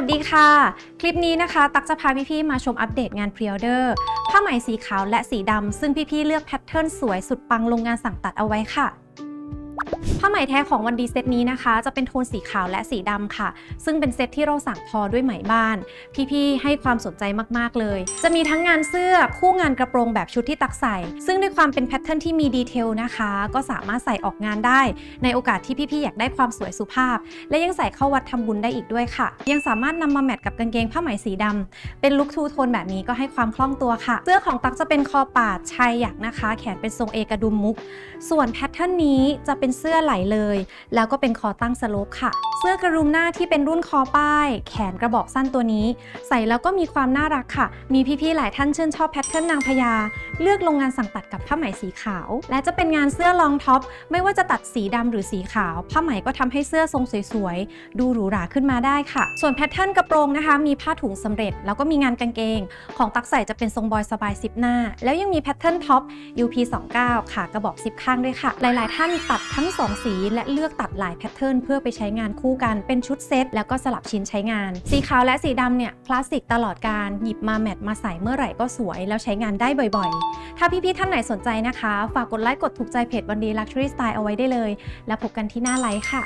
วัสดีค่ะ คลิปนี้นะคะ ตักจะพาพี่ๆมาชมอัปเดตงานพรีออเดอร์ผ้าไหมสีขาวและสีดำซึ่งพี่ๆเลือกแพทเทิร์นสวยสุดปังโรงงานสั่งตัดเอาไว้ค่ะผ้าไหมแท้ของวันดีเซตนี้นะคะ จะเป็นโทนสีขาวและสีดำค่ะ ซึ่งเป็นเซตที่เราสั่งทอด้วยไหมบ้าน พี่ๆให้ความสนใจมากๆเลย จะมีทั้งงานเสื้อคู่งานกระโปรงแบบชุดที่ตักใส่ ซึ่งด้วยความเป็นแพทเทิร์นที่มีดีเทลนะคะ ก็สามารถใส่ออกงานได้ ในโอกาสที่พี่ๆอยากได้ความสวยสุภาพ และยังใส่เข้าวัดทำบุญได้อีกด้วยค่ะ ยังสามารถนำมาแมทกับกางเกงผ้าไหมสีดำเป็นลุคทูโทนแบบนี้ก็ให้ความคล่องตัวค่ะ เสื้อของตักจะเป็นคอปาดชายหยักนะคะ แขนเป็นทรงเอกระดุมมุก ส่วนแพทเทิร์นนี้จะเป็นเสื้อไหลเลย แล้วก็เป็นคอตั้งสโลปค่ะ เสื้อกระดุมหน้าที่เป็นรุ่นคอป้าย แขนกระบอกสั้นตัวนี้ ใส่แล้วก็มีความน่ารักค่ะ มีพี่ๆหลายท่านชื่นชอบแพทเทิร์นนางพญา เลือกลงงานสั่งตัดกับผ้าไหมสีขาว และจะเป็นงานเสื้อลองท็อป ไม่ว่าจะตัดสีดำหรือสีขาว ผ้าไหมก็ทำให้เสื้อทรงสวยๆ ดูหรูหราขึ้นมาได้ค่ะ ส่วนแพทเทิร์นกระโปรงนะคะ มีผ้าถุงสำเร็จ แล้วก็มีงานกางเกง ของตักใส่จะเป็นทรงบอยสบายซิปหน้า แล้วยังมีแพทเทิร์นท็อป UP29 ค่ะ กระบอกซิปข้างด้วยค่ะ หลายๆ ท่านตัดทั้ง 2 สีและเลือกตัดหลายแพทเทิร์นเพื่อไปใช้งานคู่กันเป็นชุดเซตแล้วก็สลับชิ้นใช้งาน สีขาวและสีดำเนี่ยคลาสสิกตลอดการหยิบมาแมทมาใส่เมื่อไหร่ก็สวย แล้วใช้งานได้บ่อยๆถ้าพี่ๆท่านไหนสนใจนะคะ ฝากกดไลค์กดถูกใจเพจวันดี Luxury Style เอาไว้ได้เลย แล้วพบกันที่หน้าไลค์ค่ะ